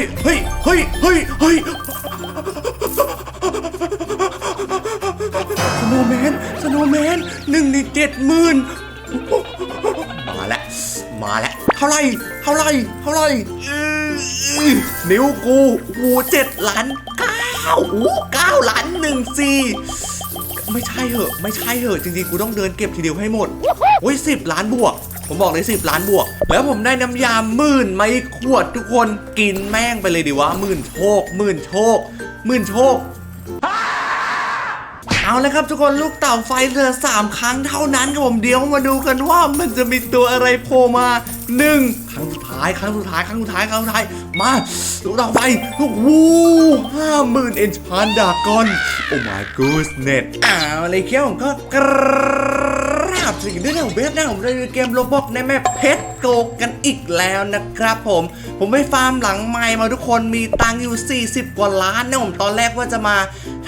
ฮ้ยเฮ้ยเฮ้ยเฮ้ยเฮ้ยสโนแมนสโนแมนหนึ่งในเจ็ดหมื่นมาแล้วมาแล้วเท่าไรเท่าไรเท่าไรอื้อนิ้วกูโอ้โหเจ็ดล้านเก้าโอ้เก้าล้านหนึ่งสี่ไม่ใช่เหอะ ไม่ใช่เหอะ จริงๆ กูต้องเดินเก็บทีเดียวให้หมดโอ้ยสิบล้านบวก ผมบอกเลยสิบล้านบวก แล้วผมได้น้ำยาหมื่นไมาอีกขวดทุกคนกินแม่งไปเลยดีวะหมื่นโชคหมื่นโชคหมื่นโชคเอาเลยครับทุกคนลูกเต่าไฟเหลือสามครั้งเท่านั้นครับผมเดี๋ยวมาดูกันว่ามันจะมีตัวอะไรโผล่มาหนึ่งครั้งสุดท้ายครั้งสุดท้ายครั้งสุดท้ายครั้งสุดท้ายมาลูกเต่าไฟลูกวูห้าหมื่นเอ็นชานดากอนโอ้ my goodness อ้าวอะไรเคี้ยวผมก็กร สวัสดีด้วยนะผมเบสนะผมเลยเกมโรบอกในแมปเพชรโกกันอีกแล้วนะครับผม ผมไปฟาร์มหลังไมค์มาทุกคนมีตังค์อยู่ 40 กว่าล้านนะผมตอนแรกว่าจะมา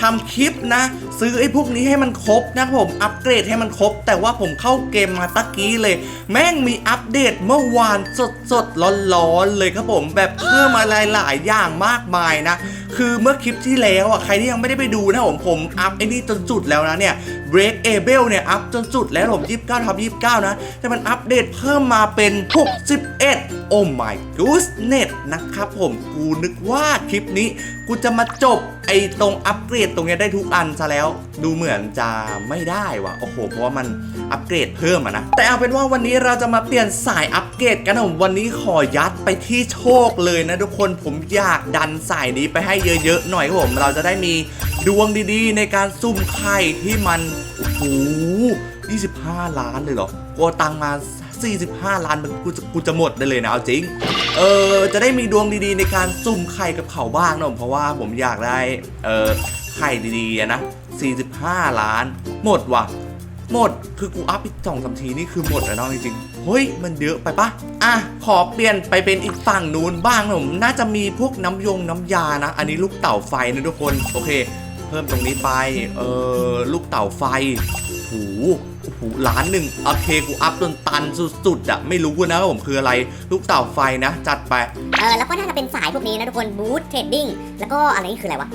ทำคลิปนะ ซื้อไอ้พวกนี้ให้มันครบนะผมอัปเกรดให้มันครบ แต่ว่าผมเข้าเกมมาตะกี้เลย แม่งมีอัปเดตเมื่อวานสดสดร้อนร้อนๆเลยครับผม แบบเพิ่มอะไรหลายอย่างมากมายนะ คือเมื่อคลิปที่แล้วอะใครที่ยังไม่ได้ไปดูนะผมผมอัพไอ้นี่จนจุดแล้วนะเนี่ย Break Able เนี่ยอัพจนจุดแล้วผม29ทับ29 นะ แต่มันอัปเดตเพิ่มมาเป็น61 โอ้ my goodness นะครับผมกูนึกว่าคลิปนี้ กูจะมาจบไอ้ตรงอัปเกรดตรงเนี้ยได้ทุกอันซะแล้ว ดูเหมือนจะไม่ได้ว่ะ โอ้โห เพราะว่ามันอัปเกรดเพิ่มอะนะ แต่เอาเป็นว่าวันนี้เราจะมาเปลี่ยนสายอัปเกรดกันนะผมวันนี้ขอยัดไปที่โชคเลยนะทุกคนผมอยากดันสายนี้ไปให้เยอะๆหน่อยครับผมเราจะได้มีดวงดีๆ ในการซุ่มไข่ที่มันโอ้โห 25 ล้านเลยเหรอกูตังมา 45 ล้านมันกูจะกูจะหมดได้เลยนะเอาจริง เออจะได้มีดวงดีๆ ในการซุ่มไข่กับเขาบ้างนะเพราะว่าผมอยากได้ เออไข่ดีๆนะ 45 ล้าน หมดว่ะ หมดคือกูอัพอีกสองสามทีนี่คือหมดแล้วเนาะจริงๆเฮ้ยมันเยอะไปปะอะขอเปลี่ยนไปเป็นอีกฝั่งนู้นบ้างนะผมน่าจะมีพวกน้ำยงน้ำยานะ อันนี้ลูกเต่าไฟนะทุกคนโอเค เพิ่มตรงนี้ไปเออลูกเต่าไฟ หูโอ้โหล้านหนึ่งโอเคกูอัพจนตันสุดๆอะไม่รู้นะว่าผมคืออะไร ลูกเต่าไฟนะ จัดไป เออแล้วก็น่าจะเป็นสายพวกนี้นะทุกคนบูธเทรดดิ้งแล้วก็อะไรนี่คืออะไรวะ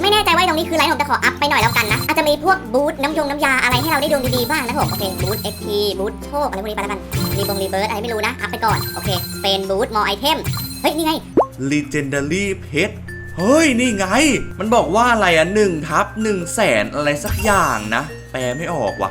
ไม่แน่ใจว่าตรงนี้คืออะไรผมจะขออัพไปหน่อยแล้วกันนะ อาจจะมีพวกบูธน้ำยงน้ำยาอะไรให้เราได้ดวงดีๆบ้างนะผมโอเคบูธเอ็กพีบูธโชคอะไรพวกนี้ไปแล้วกันรีบงรีเบิร์ดอะไรไม่รู้นะอัพไปก่อนโอเค เป็นบูธมอไอเทมเฮ้ยนี่ไง Legendary Pet เฮ้ย นี่ไง มันบอกว่าอะไรอะหนึ่งทับหนึ่งแสนอะไรสักอย่างนะแปลไม่ออกว่ะ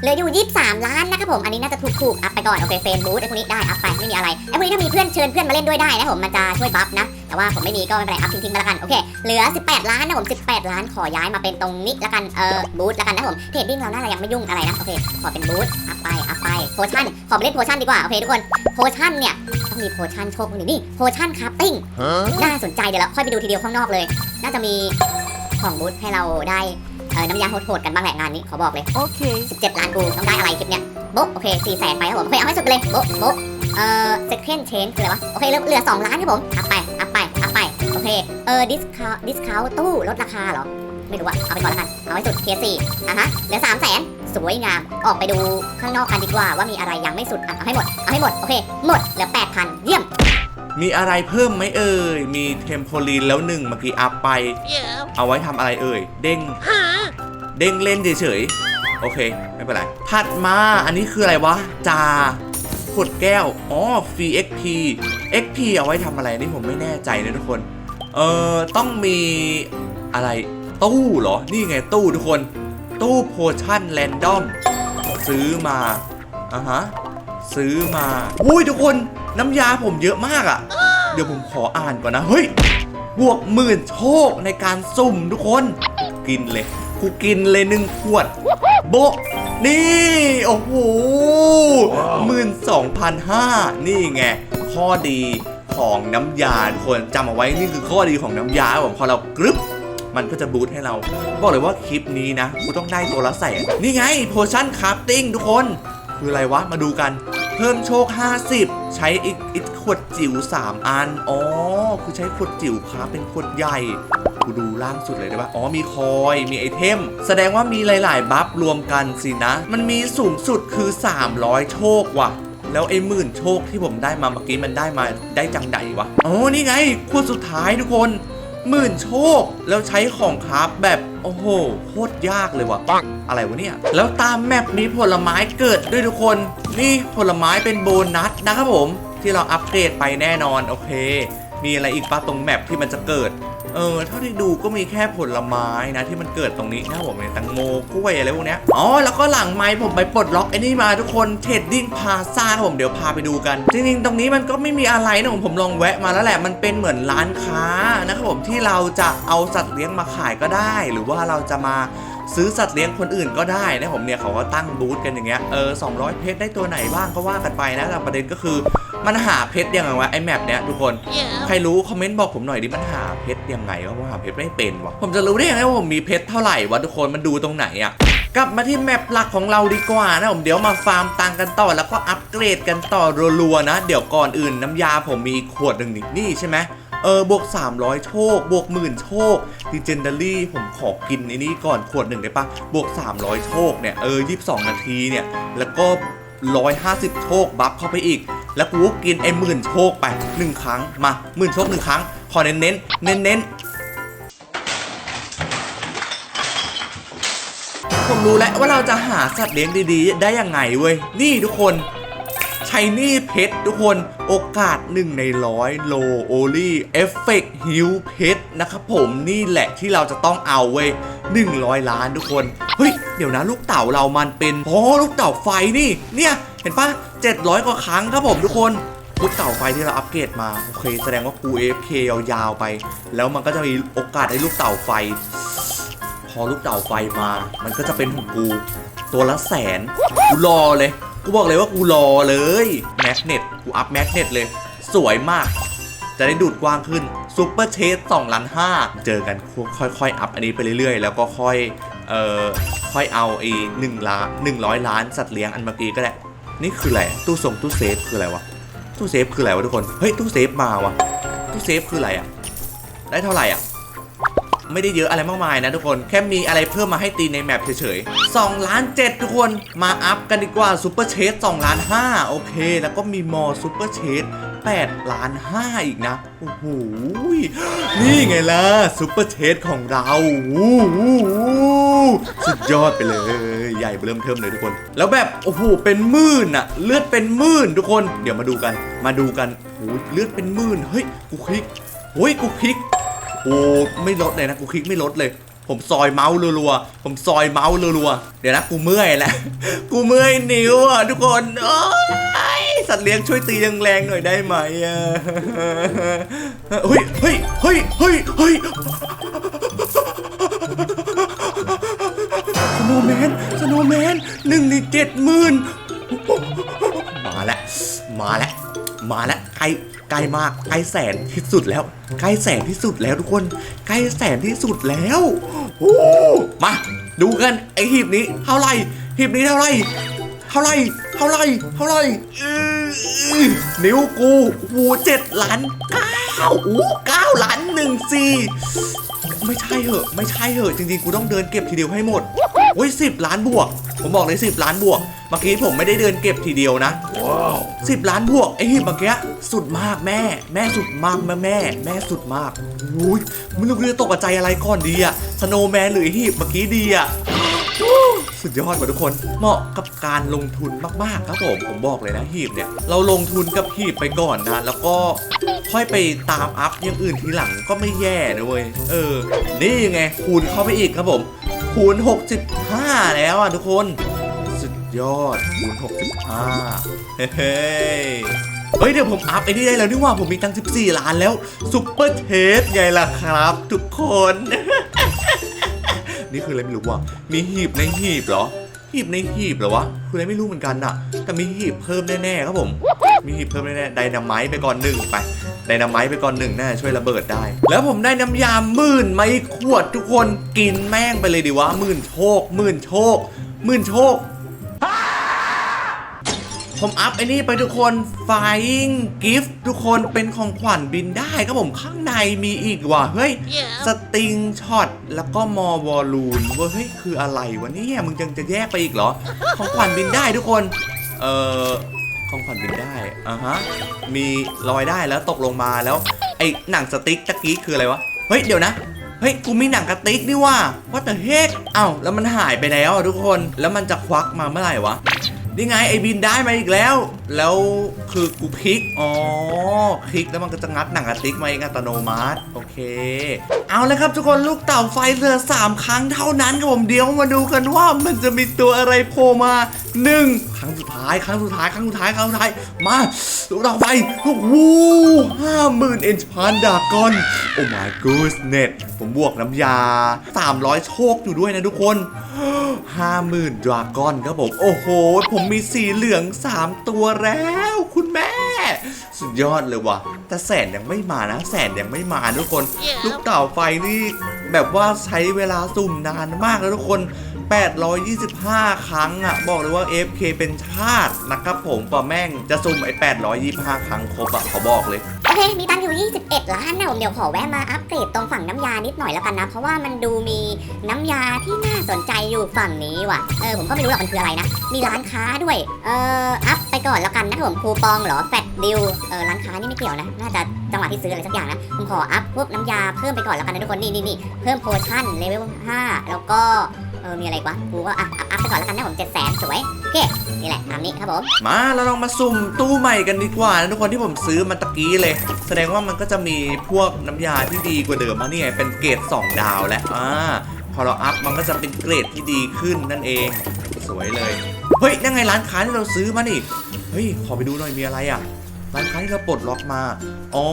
เหลืออยู่23 ล้านนะครับผมอันนี้น่าจะถูกๆอัพไปก่อนโอเคเฟรมบูธไอ้พวกนี้ได้อัพไปไม่มีอะไรไอ้พวกนี้ถ้ามีเพื่อนเชิญเพื่อนมาเล่นด้วยได้นะผมมันจะช่วยบัฟนะแต่ว่าผมไม่มีก็ไม่เป็นไรอัพทิ้งๆไปล้วกันโอเคเหลือ 18 ล้านนะผม 18 ล้านขอย้ายมาเป็นตรงนี้ล้วกันเออบูธล้วกันนะผมเทรดดิ้งเราน่าจะยังไม่ยุ่งอะไรนะโอเคขอเป็นบูธอัพไปอัพไปโพชั่นขอไปเล่นโพชั่นดีกว่าโอเคทุกคนโพชั่นเนี่ยต้องมีโพชั่นโชคพวกนี้นี่โพชั่นคราฟติ้งน่าสนใจเดี๋ยวเราค่อยไปดูทีเดียวข้างนอกเลย น่าจะมีของบูธให้เราได้ ออน้ำยาโหดๆกันบ้างแหละงานนี้ขอบอกเลย Okay. 17ล้านกูต้องได้อะไรคลิปเนี้ยโบ๊ะโอเค4แสนไปครับผมโอเคเอาให้สุดไปเลยโบ๊ะโบ๊ะเอ่อ second change คืออะไรวะ โอเคเหลือเหลือ2ล้านครับผมอัพไปอัพไปอัพไป โอเค เออ discount discount ตู้ลดราคาเหรอ ไม่รู้อะเอาไปก่อนแล้วกัน เอาให้สุดเทียสี่อะฮะ เหลือ3แสนสวยงาม ออกไปดูข้างนอกกันดีกว่าว่ามีอะไรยังไม่สุดอะเอาให้หมด เอาให้หมด โอเค หมด เหลือ8,000เยี่ยม มีอะไรเพิ่มไหมเอ่ย มีเทมโพลีนแล้วหนึ่งเมื่อกี้อัพไป Yeah. เอาไว้ทำอะไรเอ่ย เด้ง Huh? เด้งเล่นเฉยๆ โอเค ไม่เป็นไร ถัดมาอันนี้คืออะไรวะ จาขวดแก้ว อ๋อฟรี XP XP เอาไว้ทำอะไรนี่ผมไม่แน่ใจนะทุกคน เอ่อ ต้องมีอะไรตู้เหรอ นี่ไงตู้ทุกคน ตู้โพชั่นแรนดอม ซื้อมาอะฮะ ซื้อมาอุ้ยทุกคนน้ำยาผมเยอะมากอะ่ะ เดี๋ยวผมขออ่านก่อนนะ เฮ้ย บวกหมื่นโชคในการสุ่มทุกคน กินเลย กูกินเลยหนึ่งขวด โบะนี่ โอ้โหหมื่นสองพันห้านี่ไง ข้อดีของน้ำยาทุกคนจำเอาไว้นี่คือข้อดีของน้ำยาผมพอเรากรึบมันก็จะบูทให้เรา บอกเลยว่าคลิปนี้นะกูต้องได้ตัวละแสนนี่ไงโพชั่นคราฟติ้งทุกคน คืออะไรวะ มาดูกัน เพิ่มโชค 50 ใช้อีกอีกขวดจิ๋ว3 อัน อ๋อ คือใช้ขวดจิ๋วครับเป็นขวดใหญ่กูดูล่างสุดเลยได้ปะอ๋อ มีคอย มีไอเทม แสดงว่ามีหลาย ๆ บัฟรวมกันสินะ มันมีสูงสุดคือ 300 โชคว่ะ แล้วไอ้หมื่นโชคที่ผมได้มาเมื่อกี้มันได้มาได้จังไดวะ อ๋อ นี่ไงคู่สุดท้ายทุกคน หมื่นโชค แล้วใช้ของคราฟแบบ โอ้โหโคตรยากเลยวะปังอะไรวะเนี่ย แล้วตามแมปมีผลไม้เกิดด้วยทุกคน นี่ผลไม้เป็นโบนัสนะครับผม ที่เราอัปเกรดไปแน่นอน โอเค มีอะไรอีกปะตรงแมปที่มันจะเกิด เออเท่าที่ดูก็มีแค่ผลไม้นะที่มันเกิดตรงนี้นะผมเนี่ยแตังโมกล้วยอะไรพวกเนี้ยอ๋อแล้วก็หลังไม้ผมไปปลดล็อกไอ้นี่มาทุกคนเทรดดิ้งพาซ่าครับผมเดี๋ยวพาไปดูกัน จริงๆ ตรงนี้มันก็ไม่มีอะไรนะผมผมลองแวะมาแล้วแหละมันเป็นเหมือนร้านค้านะครับผมที่เราจะเอาสัตว์เลี้ยงมาขายก็ได้ หรือว่าเราจะมา ซื้อสัตว์เลี้ยงคนอื่นก็ได้นะผมเนี่ยเขาก็ตั้งบูธกันอย่างเงี้ยเออ200เพชรได้ตัวไหนบ้างก็ว่ากันไปนะแต่ประเด็นก็คือมันหาเพชรยังไงวะไอแมปเนี้ยทุกคน ใครรู้คอมเมนต์บอกผมหน่อยดิมันหาเพชรยังไงวะว่าหาเพชรไม่เป็นวะผมจะรู้ได้ยังไงว่าผมมีเพชรเท่าไหร่วะทุกคนมันดูตรงไหนอะกลับมาที่แมปหลักของเราดีกว่านะผมเดี๋ยวมาฟาร์มตังค์กันต่อแล้วก็อัปเกรดกันต่อรัวๆนะ เดี๋ยวก่อนอื่นน้ำยาผมมีอีกขวดหนึ่งนี่นี่ใช่ไหม เออบวก 300 โชค บวกหมื่นโชคดิเจนดารี่ผมขอกินไอ้นี่ก่อนขวดหนึ่งได้ปะบวก 300 โชคเนี่ย เออ 22 นาทีเนี่ย แล้วก็ 150 โชค บัฟเข้าไปอีก แล้วกูก็กินไอ้หมื่นโชคไปหนึ่งครั้ง มาหมื่นโชคหนึ่งครั้ง ขอเน้นเน้นเน้นเน้นผมรู้แล้วว่าเราจะหาสัตว์เลี้ยงดีๆ ได้ยังไงเว้ย นี่ทุกคน ชายนี่เพชรทุกคนโอกาสหนึ่งในร้อยโลโอลี่เอฟเฟกฮิวเพชรนะครับผมนี่แหละที่เราจะต้องเอาเว้ย100 ล้านทุกคน เฮ้ย เดี๋ยวนะลูกเต่าเรามันเป็นอ๋อลูกเต่าไฟนี่ เนี่ย เห็นปะ700 กว่าครั้งครับผมทุกคนลูกเต่าไฟที่เราอัปเกรดมา โอเค แสดงว่ากู AFK ยาวๆไป แล้วมันก็จะมีโอกาสให้ลูกเต่าไฟ พอลูกเต่าไฟมา มันก็จะเป็นของกู ตัวละแสนกูรอเลย กูบอกเลยว่ากูรอเลยแมกเนตกูอัพแมกเนตเลย สวยมาก จะได้ดูดกว้างขึ้นซูเปอร์เชส2ล้าน5เจอกันค่อยๆ อัพอันนี้ไปเรื่อยๆ แล้วก็ค่อยเอ่อค่อยเอาไอ้หนึ่งล้านหนึ่งร้อยล้านสัตว์เลี้ยงอันเมื่อกี้ก็ได้ นี่คืออะไรตู้ส่งตู้เซฟคืออะไรวะตู้เซฟคืออะไรวะทุกคน เฮ้ยตู้เซฟมาวะตู้เซฟคืออะไรอะได้เท่าไหร่อะ ไม่ได้เยอะอะไรมากมายนะทุกคน แค่มีอะไรเพิ่มมาให้ตีในแมปเฉยๆ2ล้าน7ทุกคนมาอัพกันดีกว่าซูเปอร์เชส2ล้าน5โอเค แล้วก็มีมอซูเปอร์เชส8ล้าน5อีกนะ โอ้โห นี่ไงล่ะซูเปอร์เชสของเราสุดยอดไปเลย ใหญ่เริ่มเทิมเลยทุกคน แล้วแบบ โอ้โห เป็นหมื่นอะเลือดเป็นหมื่นทุกคน เดี๋ยวมาดูกัน มาดูกันโอ้โหเลือดเป็นหมื่น เฮ้ย กูคลิกเฮ้ย กูคลิก โอ้ไม่ลดเลยนะกูคลิกไม่ลดเลย ผมซอยเมาส์รัวๆผมซอยเมาส์รัวๆเดี๋ยวนะกูเมื่อยแล้วกูเมื่อยนิ้วอะทุกคนโอ้ยสัตว์เลี้ยงช่วยตีแรงๆหน่อยได้ไหมอะเฮ้ยเฮ้ยเฮ้ยเฮ้ยเฮ้ยสโนว์แมนสโนว์แมนหนึ่งในเจ็ดหมื่นมาแล้วมาแล้วมาแล้วใกล้ใกล้มากใกล้แสนที่สุดแล้ว ใกล้แสนที่สุดแล้วทุกคน ใกล้แสนที่สุดแล้วโอ้มา ดูกันไอหีบนี้เท่าไหร่หีบนี้เท่าไหร่เท่าไหร่เท่าไหร่เท่าไหร่นิ้วกูโอ้เจ็ดล้านเก้าอู้เก้าล้านหนึ่งสี่ไม่ใช่เหอะ ไม่ใช่เหอะ จริงๆ กูต้องเดินเก็บทีเดียวให้หมดโอ้ยสิบล้านบวก ผมบอกเลยสิบล้านบวก เมื่อกี้ผมไม่ได้เดินเก็บทีเดียวนะว้าวสิบล้านบวกไอ้หีบเมื่อกี้สุดมากแม่ แม่สุดมากแม่แม่ แม่สุดมากอุ้ยไม่รู้จะตกใจอะไรก่อนดีอะสโนว์แมนหรือไอ้หีบเมื่อกี้ดีอะสุดยอดกว่าทุกคน เหมาะกับการลงทุนมากๆครับผมผมบอกเลยนะหีบเนี่ย เราลงทุนกับหีบไปก่อนนะแล้วก็ค่อยไปตามอัพอย่างอื่นทีหลังก็ไม่แย่นะเว้ยเออ นี่ไงคูณเข้าไปอีกครับผมคูณ65 แล้วอะทุกคนสุด ยอดคูณ65 เฮ้ยเฮ้ยเดี๋ยวผมอัพไอ้นี่ได้แล้วนี่ว่าผมมีตังค์14 ล้านแล้วซุปเปอร์เทสไงล่ะครับ ทุกคน นี่คืออะไรไม่รู้ว่ะมีหีบในหีบเหรอ หีบในหีบเหรอวะคืออะไรไม่รู้เหมือนกันนะแต่มีหีบเพิ่มแน่ๆครับผม มีหีบเพิ่มแน่ๆไดนาไมต์ไปก่อนหนึ่งไปไดนาไมต์ไปก่อนหนึ่งน่าช่วยระเบิดได้ แล้วผมได้น้ำยาหมื่นไม้ขวดทุกคนกินแม่งไปเลยดีวะหมื่นโชคหมื่นโชคหมื่นโชค ผมอัพไอ้นี่ไปทุกคน Flying Gift ทุกคนเป็นของขวัญบินได้ครับผมข้างในมีอีกว่ะ เฮ้ย สติงช็อตแล้วก็มอวอลลูนเว้ยเฮ้ย คืออะไรวะเนี่ยมึงยังจะแยกไปอีกเหรอ ของขวัญบินได้ทุกคน เอ่อกล้องผ่อนบินได้อ่าฮะ มีลอยได้แล้วตกลงมาแล้ว ไอ้หนังสติ๊กตะกี้คืออะไรวะ เฮ้ย เดี๋ยวนะเฮ้ย กูมีหนังกระติกนี่ว่าว่าแต่เฮกเอ้าแล้วมันหายไปแล้วอะทุกคน แล้วมันจะควักมาเมื่อไหร่วะ นี่ไงไอ้บินได้มาอีกแล้ว แล้วคือกูคลิก อ๋อ คลิกแล้วมันก็จะงัดหนังกระติกมาเองอัตโนมัติ โอเค เอาละครับทุกคนลูกเต่าไฟเหลือสามครั้งเท่านั้นครับผมเดี๋ยวมาดูกันว่ามันจะมีตัวอะไรโผล่มาหนึ่ง รั้งสุดท้ายครั้งสุดท้ายครั้งสุดท้ายครั้งสุดท้ายมาลูกเต่าไฟโอ้โหห้าหมื่นเอ็นชพันดากอนโอ้ my goodness ผมบวกน้ำยา 300 โชคอยู่ด้วยนะทุกคนห้าหมื่นดราก้อนครับผมโอ้โห ผมมีสีเหลือง 3 ตัวแล้ว คุณแม่ สุดยอดเลยว่ะ แต่แสนยังไม่มานะ แสนยังไม่มาทุกคน ลูกเต่าไฟนี่แบบว่าใช้เวลาสุ่มนานมากแล้วทุกคน 825 ครั้งอะ บอกเลยว่า FK เป็นชาตินะครับผมปอแม่งจะสุ่มไอ้ 825 ครั้งครบอะเขาบอกเลย โอเค มีตังค์อยู่ 21 ล้านนะผมเดี๋ยวขอแวะมาอัปเกรดตรงฝั่งน้ำยานิดหน่อยแล้วกันนะ เพราะว่ามันดูมีน้ำยาที่น่าสนใจอยู่ฝั่งนี้ว่ะ เออผมก็ไม่รู้หรอกมันคืออะไรนะ มีร้านค้าด้วย เอออัพไปก่อนแล้วกันนะผมคูปองเหรอแฟตดิวเออร้านค้านี่ไม่เกี่ยวนะ น่าจะจังหวะที่ซื้ออะไรสักอย่างนะผมขออัพพวกน้ำยาเพิ่มไปก่อนแล้วกันนะทุกคนนี่นี่นี่เพิ่มโพชั่นเลเวล5แล้วก็ ออมีอะไรวะกูก็อะอัพอัพไปก่อนแล้วกันนะผม7แสนสวยโอเคนี่แหละตามนี้ครับผมมาเราลองมาสุ่มตู้ใหม่กันดีกว่านะทุกคนที่ผมซื้อมาตะกี้เลย แสดงว่ามันก็จะมีพวกน้ำยาที่ดีกว่าเดิมมาเนี่ยเป็นเกรด2 ดาวแล้วอ่าพอเราอัพมันก็จะเป็นเกรดที่ดีขึ้นนั่นเอง สวยเลยเฮ้ยนั่นไงร้านค้าที่เราซื้อมานี่เฮ้ยขอไปดูหน่อยมีอะไรอะร้านค้าที่เราปลดล็อกมา อ๋อ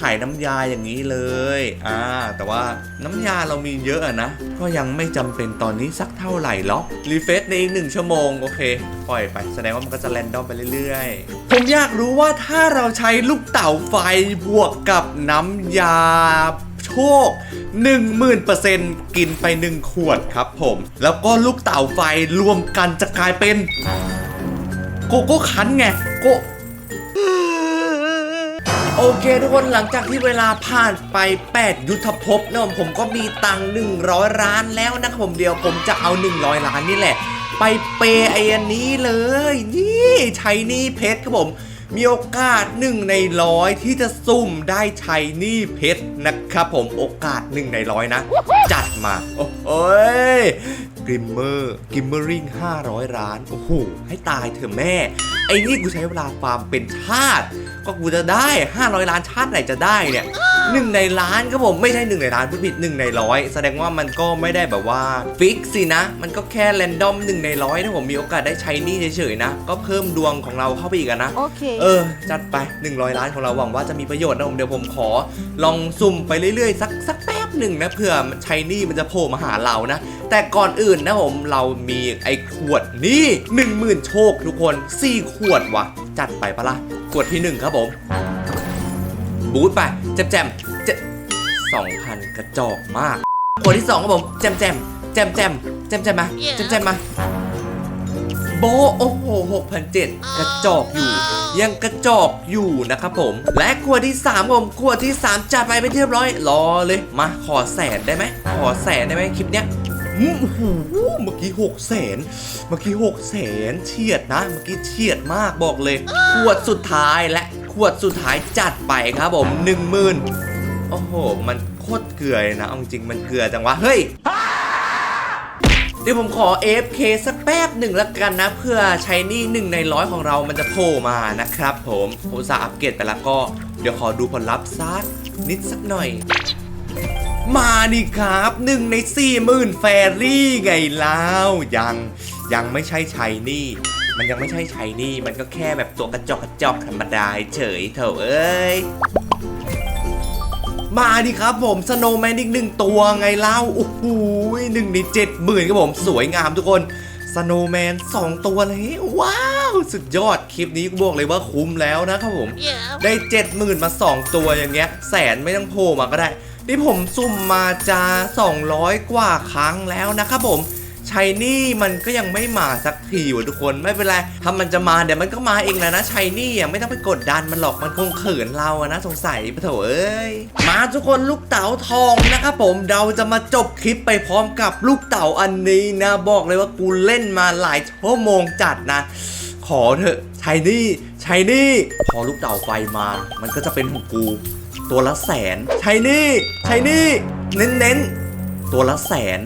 ขายน้ำยาอย่างนี้เลยอ่าแต่ว่าน้ำยาเรามีเยอะนะ ก็ยังไม่จำเป็นตอนนี้สักเท่าไหร่หรอกรีเฟซในอีกหนึ่งชั่วโมงโอเคปล่อยไปแสดงว่ามันก็จะแรนดอมไปเรื่อยๆ ผมอยากรู้ว่าถ้าเราใช้ลูกเต่าไฟบวกกับน้ำยาโชค10,000%กินไป 1 ขวดครับผม แล้วก็ลูกเต่าไฟรวมกันจะกลายเป็น โกโก้คันไงโก โอเคทุกคนหลังจากที่เวลาผ่านไป 8 ยุทธภพนะผมผมก็มีตังค์100ล้านแล้วนะครับผมเดียวผมจะเอา 100 ล้านนี่แหละ ไปเปย์ไอ้อันนี้เลย นี่ใช้นี่เพชรครับผม มีโอกาสหนึ่งในร้อยที่จะซุ่มได้ใช้นี่เพชรนะครับผมโอกาสหนึ่งในร้อยนะ จัดมา โอ้โห กริมเมอร์กิมเมอริง500ล้าน โอ้โห ให้ตายเถอะแม่ ไอ้นี่กูใช้เวลาฟาร์มเป็นชาติ ก็กูจะได้ 500 ล้านชาติไหนจะได้เนี่ยหนึ่งในล้านครับผมไม่ใช่หนึ่งในล้านพูดผิดหนึ่งในร้อยแสดงว่ามันก็ไม่ได้แบบว่าฟิกสินะ มันก็แค่แรนดอมหนึ่งในร้อยถ้าผมมีโอกาสได้ใช้หนี่เฉยๆนะ ก็เพิ่มดวงของเราเข้าไปอีกอะนะ Okay. เออ จัดไป 100 ล้านของเราหวังว่าจะมีประโยชน์นะผมเดี๋ยวผมขอ ลองสุ่มไปเรื่อยๆ สักสักแป๊บ หนึ่งนะเผื่อใช้หนี่มันจะโผล่มาหาเรานะ แต่ก่อนอื่นนะผมเรามีไอ้ขวดนี่10,000 โชคทุกคน 4 ขวดว่ะจัดไปปะล่ะขวดที่ 1 ครับผม บูทไปแจมแจมเจ็ดสองพันกระจอกมาก ขวดที่ 2 ครับผม แจมแจมแจมแจมแจมแจมมาแจมแจมมา โบะโอ้โห6,007กระจอกอยู่ ยังกระจอกอยู่นะครับผม และขวดที่3ผมขวดที่ 3 จัดไปเป็นที่เรียบร้อยรอเลยมาขอแสนได้ไหมขอแสนได้ไหมคลิปเนี้ยอืมโอ้โหเมื่อกี้6แสนเมื่อกี้6แสนเฉียดนะ เมื่อกี้เฉียดมากบอกเลย ขวดสุดท้ายและขวดสุดท้ายจัดไปครับผม10,000โอ้โห มันโคตรเกลือเลยนะเอาจริงๆมันเกลือจังวะ เฮ้ยเดี๋ยวผมขอ AFK สักแป๊บหนึ่งล้วกันนะ เพื่อใช้หนี่หนึ่งในร้อยของเรามันจะโผล่มานะครับผมผมสาอัปเกรดไปแล้วก็ เดี๋ยวขอดูผลลัพธ์สักนิดสักหน่อย มาดิครับหนึ่งในสี่หมื่นแฟรี่ไงเล่ายังยังไม่ใช่ชัยนี่มันยังไม่ใช่ชัยนี่ มันก็แค่แบบตัวกระจอกกระจอกธรรมดาเฉยเถอะเอ้ย มาดิครับผมสโนว์แมนอีกหนึ่งตัวไงเล่าโอ้โห หนึ่งในเจ็ดหมื่นครับผมสวยงามทุกคนสโนว์แมนสองตัวเลยว้าว สุดยอดคลิปนี้กูบอกเลยว่าคุ้มแล้วนะครับผม Yeah. ได้เจ็ดหมื่นมา2ตัวอย่างเงี้ย แสนไม่ต้องโผล่มาก็ได้นี่ผมซุ่มมาจะ200 กว่าครั้งแล้วนะครับผม ชัยนี่มันก็ยังไม่มาสักทีวะทุกคนไม่เป็นไรถ้ามันจะมาเดี๋ยวมันก็มาเองแหละนะชัยนี่อะไม่ต้องไปกดดันมันหรอกมันคงเขินเราอะนะสงสัยปะโถอะเอ้ยมาทุกคนลูกเต๋าทองนะครับผมเราจะมาจบคลิปไปพร้อมกับลูกเต๋าอันนี้นะบอกเลยว่ากูเล่นมาหลายชั่วโมงจัดนะ ขอเถอะช้หนี่ช้หนี่พอลูกเต่าไฟมา มันก็จะเป็นของกูตัวละแสนช้หนี่ช้หนี่เน้นๆตัวละแสน